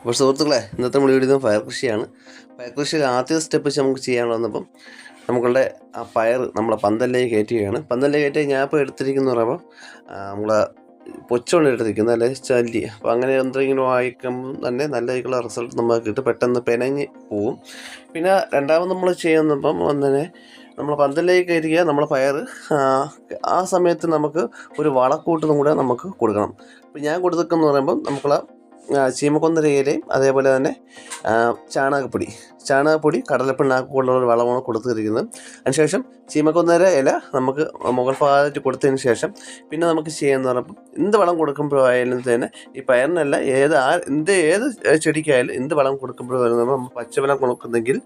അപ്പോൾ സുഹൃത്തുക്കളെ ഇന്നത്തെ നമ്മൾ വീഡിയോ പയർ കൃഷിയാണ്. പയർ കൃഷിയിൽ ആദ്യ സ്റ്റെപ്പ് വെച്ച് നമുക്ക് ചെയ്യാനുള്ള വന്നപ്പം നമുക്കുള്ള ആ പയർ നമ്മളെ പന്തലിലേക്ക് കയറ്റുകയാണ്. പന്തലിലേക്ക് കയറ്റി ഞാൻ ഇപ്പോൾ എടുത്തിരിക്കുന്ന പറയുമ്പോൾ നമ്മളെ പൊച്ചോണ്ട് എടുത്തിരിക്കുന്നത് അല്ലെ ചല്ലി അപ്പോൾ അങ്ങനെ എന്തെങ്കിലും വായിക്കുമ്പോൾ തന്നെ നല്ല രീതിയിലുള്ള റിസൾട്ട് നമുക്ക് കിട്ടും. പെട്ടെന്ന് പെനഞ്ഞ് പോവും. പിന്നെ രണ്ടാമത് നമ്മൾ ചെയ്യുന്നപ്പം തന്നെ നമ്മൾ പന്തലിലേക്ക് കയറ്റുക നമ്മൾ പയർ ആ സമയത്ത് നമുക്ക് ഒരു വളക്കൂട്ടും കൂടെ നമുക്ക് കൊടുക്കണം. അപ്പോൾ ഞാൻ കൊടുത്തേക്കെന്ന് പറയുമ്പം നമുക്കുള്ള ആ, ചീമക്കൊന്നര ഇലയും അതേപോലെ തന്നെ ചാണകപ്പൊടി. ചാണകപ്പൊടി കടലപ്പിണ്ണാക്ക് ഒരു വളമാണ് കൊടുത്തിരിക്കുന്നത്. അതിനുശേഷം ചീമക്കൊന്നര ഇല നമുക്ക് മുകൾ ഭാഗത്ത് കൊടുത്തതിന് ശേഷം പിന്നെ നമുക്ക് ചെയ്യാന്ന് പറയുമ്പോൾ എന്ത് വളം കൊടുക്കുമ്പോഴായാലും തന്നെ ഈ പയറിനല്ല ഏത് ആ എന്ത് ഏത് ചെടിക്കായാലും എന്ത് വളം കൊടുക്കുമ്പോഴും നമ്മൾ പച്ചവളം കൊടുക്കുന്നെങ്കിൽ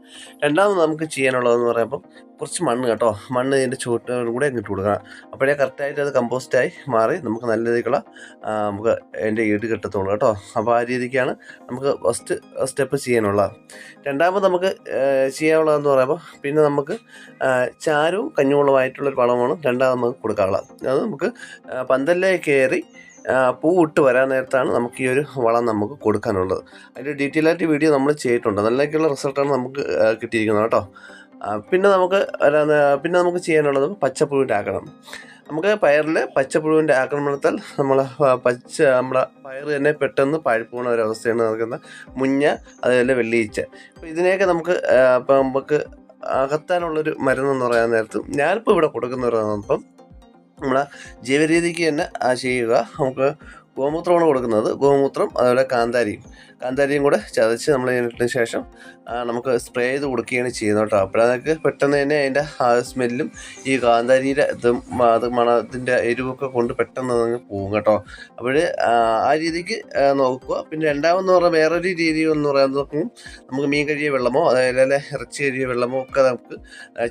രണ്ടാമത് നമുക്ക് ചെയ്യാനുള്ളതെന്ന് പറയുമ്പോൾ കുറച്ച് മണ്ണ് കേട്ടോ. മണ്ണ് ഇതിന്റെ ചുവട്ടുകളും കൂടെ ഇങ്ങോട്ട് കൊടുക്കണം. അപ്പോഴേ കറക്റ്റായിട്ട് അത് കമ്പോസ്റ്റായി മാറി നമുക്ക് നല്ല രീതിക്കുള്ള നമുക്ക് അതിന്റെ ഈട് കിട്ടത്തുള്ളൂ കേട്ടോ. അപ്പോൾ ആ രീതിക്കാണ് നമുക്ക് ഫസ്റ്റ് സ്റ്റെപ്പ് ചെയ്യാനുള്ളത്. രണ്ടാമത് നമുക്ക് ഏഹ്, ചെയ്യാനുള്ളതെന്ന് പറയുമ്പോൾ പിന്നെ നമുക്ക് ആ, ചാരവും കഞ്ഞുവെള്ളമായിട്ടുള്ളൊരു വളമാണ് രണ്ടാമത് നമുക്ക് കൊടുക്കാനുള്ളത്. അത് നമുക്ക് പന്തലിലേക്ക് കയറി പൂ ഇട്ട് വരാൻ നേരത്താണ് നമുക്ക് ഈ ഒരു വളം നമുക്ക് കൊടുക്കാനുള്ളത്. അതിന്റെ ഡീറ്റെയിൽ ആയിട്ട് വീഡിയോ നമ്മൾ ചെയ്തിട്ടുണ്ട്. നല്ലൊക്കെയുള്ള റിസൾട്ടാണ് നമുക്ക് കിട്ടിയിരിക്കുന്നത് കേട്ടോ. പിന്നെ നമുക്ക് പിന്നെ നമുക്ക് ചെയ്യാനുള്ളത് പച്ചപ്പുഴുവിന്റെ ആക്കണം. നമുക്ക് പയറിൽ പച്ചപ്പുഴുവിന്റെ ആക്രമണത്താൽ നമ്മൾ പച്ച നമ്മളെ പയർ തന്നെ പെട്ടെന്ന് പോകുന്ന ഒരവസ്ഥയാണ് നടക്കുന്നത്. മുഞ്ഞ അതുപോലെ വെള്ളിയിച്ച. അപ്പോൾ ഇതിനെയൊക്കെ നമുക്ക് അപ്പം നമുക്ക് അകത്താനുള്ളൊരു മരുന്നെന്ന് പറയാൻ നേരത്ത് ഞാനിപ്പോൾ ഇവിടെ കൊടുക്കുന്ന കൊടുക്കുന്നവരാണ് നമ്മളെ ജീവരീതിക്ക് തന്നെ ചെയ്യുക. നമുക്ക് ഗോമൂത്രമാണ് കൊടുക്കുന്നത്. ഗോമൂത്രം അതുപോലെ കാന്താരിയും. കാന്താരിയും കൂടെ ചതച്ച് നമ്മൾ കഴിഞ്ഞിട്ടതിന് ശേഷം നമുക്ക് സ്പ്രേ ചെയ്ത് കൊടുക്കുകയാണ് ചെയ്യുന്നത് കേട്ടോ. അപ്പോഴതൊക്കെ പെട്ടെന്ന് തന്നെ അതിന്റെ സ്മെല്ലും ഈ കാന്താരിയുടെ ഇതും അത് മണത്തിന്റെ എരിവൊക്കെ കൊണ്ട് പെട്ടെന്ന് അതങ്ങ് പോകും കേട്ടോ. അപ്പോൾ ആ രീതിക്ക് നോക്കുക. പിന്നെ രണ്ടാമെന്ന് പറഞ്ഞാൽ വേറൊരു രീതി എന്ന് പറയുന്നത് നമുക്ക് മീൻ കഴിയ വെള്ളമോ അതായത് ഇറച്ചി കഴിയ വെള്ളമോ ഒക്കെ നമുക്ക്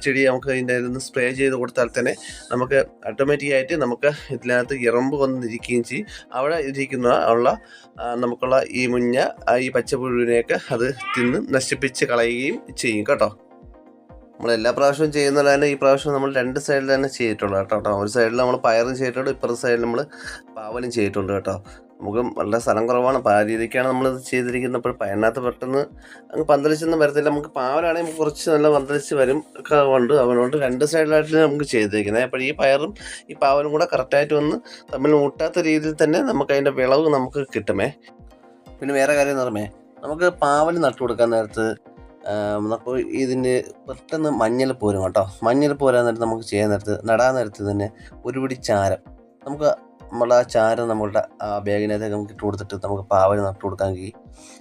ചെടി നമുക്ക് ഇതിന്റെ നിന്ന് സ്പ്രേ ചെയ്ത് കൊടുത്താൽ തന്നെ നമുക്ക് ഓട്ടോമാറ്റിക്കായിട്ട് നമുക്ക് ഇതിനകത്ത് ഇറമ്പ് വന്നിരിക്കുകയും ചെയ്യും. അവിടെ ഇരിക്കുന്ന ഉള്ള നമുക്കുള്ള ഈ മുഞ്ഞ ഈ പച്ചപ്പുഴുവിനെയൊക്കെ അത് തിന്ന് നശിപ്പിച്ച് കളയുകയും ചെയ്യും കേട്ടോ. നമ്മൾ എല്ലാ പ്രാവശ്യവും ചെയ്യുന്നത് തന്നെ ഈ പ്രാവശ്യം നമ്മൾ രണ്ട് സൈഡിൽ തന്നെ ചെയ്തിട്ടുള്ളൂ കേട്ടോ ഒരു സൈഡിൽ നമ്മൾ പയറും ചെയ്തിട്ടുണ്ട് ഇപ്പുറത്തെ സൈഡിൽ നമ്മൾ പാവലും ചെയ്തിട്ടുണ്ട് കേട്ടോ. നമുക്ക് വളരെ സ്ഥലം കുറവാണ്. അപ്പോൾ ആ രീതിക്കാണ് നമ്മളിത് ചെയ്തിരിക്കുന്നത്. അപ്പോൾ പയറിനകത്ത് പെട്ടെന്ന് അങ്ങ് പന്തലിച്ചൊന്നും വരത്തില്ല. നമുക്ക് പാവലാണെങ്കിൽ കുറച്ച് നല്ല പന്തലിച്ച് വരും. ഒക്കെ ഉണ്ട്. അതുകൊണ്ട് രണ്ട് സൈഡിലായിട്ട് നമുക്ക് ചെയ്തിരിക്കുന്നത്. അപ്പോൾ ഈ പയറും ഈ പാവലും കൂടെ കറക്റ്റായിട്ട് വന്ന് തമ്മിൽ മുട്ടാത്ത രീതിയിൽ തന്നെ നമുക്ക് അതിന്റെ വിളവ് നമുക്ക് കിട്ടുമേ. പിന്നെ വേറെ കാര്യം എന്ന് നമുക്ക് പാവൽ നട്ടു കൊടുക്കാൻ നേരത്ത് നമുക്ക് ഇതിന് പെട്ടെന്ന് മഞ്ഞൾ പോരും കേട്ടോ. മഞ്ഞൾ പോരാൻ നേരത്ത് നമുക്ക് ചെയ്യാൻ നേരത്ത് നടാൻ നേരത്ത് തന്നെ ഒരു പിടി ചാരം നമുക്ക് നമ്മളെ ആ ചാരം നമ്മളുടെ ആ ബാഗിനകത്തേക്ക് നമുക്ക് ഇട്ട് കൊടുത്തിട്ട് നമുക്ക് പാവൽ നട്ടു കൊടുക്കാമെങ്കിൽ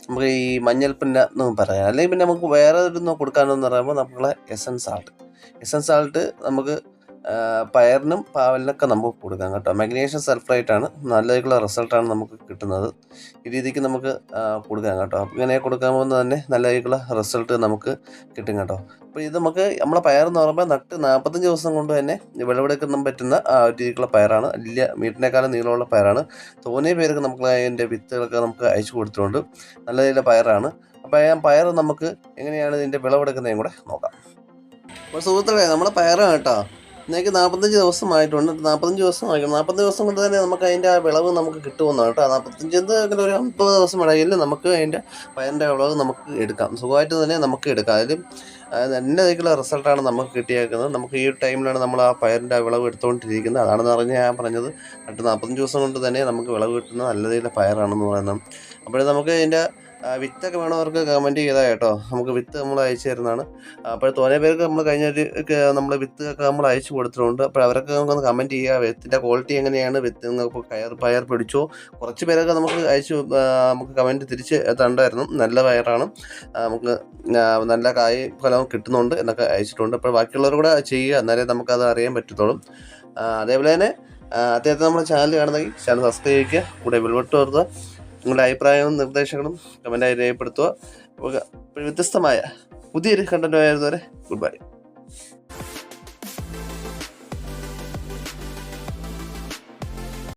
നമുക്ക് ഈ മഞ്ഞൾപ്പിന്റെ ഒന്നും പറയാം അല്ലെങ്കിൽ പിന്നെ നമുക്ക് വേറെ ഒരു കൊടുക്കാനെന്ന് പറയുമ്പോൾ നമ്മളെ എസൻസ് ആൾട്ട് എസൻസ് ആൾട്ട് നമുക്ക് പയറിനും പാവലിനൊക്കെ നമുക്ക് കൊടുക്കാം കേട്ടോ. മഗ്നീഷ്യം സൾഫറേറ്റ് ആണ്. നല്ലതായിട്ടുള്ള റിസൾട്ടാണ് നമുക്ക് കിട്ടുന്നത്. ഈ രീതിക്ക് നമുക്ക് കൊടുക്കാം കേട്ടോ. അപ്പോൾ ഇങ്ങനെ പോകുന്നത് തന്നെ നല്ലതായിട്ടുള്ള റിസൾട്ട് നമുക്ക് കിട്ടും കേട്ടോ. അപ്പോൾ ഇത് നമുക്ക് നമ്മളെ പയറെന്ന് പറയുമ്പോൾ നട്ട് നാൽപ്പത്തഞ്ച് ദിവസം കൊണ്ട് തന്നെ വിളവെടുക്കാൻ പറ്റുന്ന ഒരു രീതിക്കുള്ള പയറാണ്. വലിയ മീറ്റിനേക്കാളും നീളമുള്ള പയറാണ്. തോന്നിയ പേർക്ക് നമുക്ക് അതിന്റെ വിത്തുകളൊക്കെ നമുക്ക് അയച്ചു കൊടുത്തുകൊണ്ട് നല്ല രീതിയിലുള്ള പയറാണ്. അപ്പോൾ ആ പയർ നമുക്ക് എങ്ങനെയാണ് ഇതിന്റെ വിളവെടുക്കുന്നതും കൂടെ നോക്കാം. അപ്പോൾ സുഹൃത്തുക്കളെ നമ്മുടെ പയറാണ് കേട്ടോ. ഇന്നേക്ക് നാൽപ്പത്തഞ്ച് ദിവസമായിട്ടുണ്ട് നാൽപ്പത്തഞ്ച് ദിവസം ആയിരിക്കും നാൽപ്പത്തഞ്ച് ദിവസം കൊണ്ട് തന്നെ നമുക്ക് അതിന്റെ ആ വിളവ് നമുക്ക് കിട്ടുമെന്നാണ് കേട്ടോ. നാൽപ്പത്തഞ്ചെന്ന് അങ്ങനെ ഒരു അമ്പത് ദിവസം ഇടയിൽ നമുക്ക് അതിന്റെ പയറിന്റെ വിളവ് നമുക്ക് എടുക്കാം. സുഖമായിട്ട് തന്നെ നമുക്ക് എടുക്കാം. അതിലും നല്ല രീതിക്കുള്ള റിസൾട്ടാണ് നമുക്ക് കിട്ടിയേക്കുന്നത്. നമുക്ക് ഈ ടൈമിലാണ് നമ്മൾ ആ പയറിന്റെ വിളവ് എടുത്തുകൊണ്ടിരിക്കുന്നത്. അതാണെന്ന് പറഞ്ഞ് ഞാൻ പറഞ്ഞത്. നട്ട് നാൽപ്പത്തഞ്ച് ദിവസം കൊണ്ട് തന്നെ നമുക്ക് വിളവ് കിട്ടുന്ന നല്ല രീതിയിലുള്ള പയറാണെന്ന് പറയുന്നത്. അപ്പോഴേ നമുക്ക് ഇതിന്റെ ആ, വിത്തൊക്കെ വേണവർക്ക് കമന്റ് ചെയ്താൽ കേട്ടോ. നമുക്ക് വിത്ത് നമ്മൾ അയച്ചു തരുന്നതാണ്. അപ്പോൾ തോനെ പേർക്ക് നമ്മൾ കഴിഞ്ഞ ഒരു നമ്മൾ വിത്ത് ഒക്കെ നമ്മൾ അയച്ചു കൊടുത്തിട്ടുണ്ട്. അപ്പോൾ അവരൊക്കെ നമുക്കൊന്ന് കമന്റ് ചെയ്യുക വിത്തിന്റെ ക്വാളിറ്റി എങ്ങനെയാണ് വിത്ത് നമുക്ക് കയർ പയർ പിടിച്ചോ. കുറച്ച് പേരൊക്കെ നമുക്ക് അയച്ചു നമുക്ക് കമന്റ് തിരിച്ച് തണ്ടായിരുന്നു. നല്ല പയറാണ്. നമുക്ക് നല്ല കായ് ഫലം കിട്ടുന്നുണ്ട് എന്നൊക്കെ അയച്ചിട്ടുണ്ട്. അപ്പോൾ ബാക്കിയുള്ളവർ കൂടെ ചെയ്യുക എന്നാലേ നമുക്കത് അറിയാൻ പറ്റത്തുള്ളൂ. അതേപോലെ തന്നെ അദ്ദേഹത്തെ നമ്മുടെ ചാനൽ കാണുന്നെങ്കിൽ ചാനൽ സബ്സ്ക്രൈബ് ചെയ്യുക കൂടെ വിൽവട്ട് വരുത്തുക നിങ്ങളുടെ അഭിപ്രായവും നിർദ്ദേശങ്ങളും കമന്റായി രേഖപ്പെടുത്തുക. വ്യത്യസ്തമായ പുതിയൊരു കണ്ടന്റുമായിരുന്നവരെ ഗുഡ് ബൈ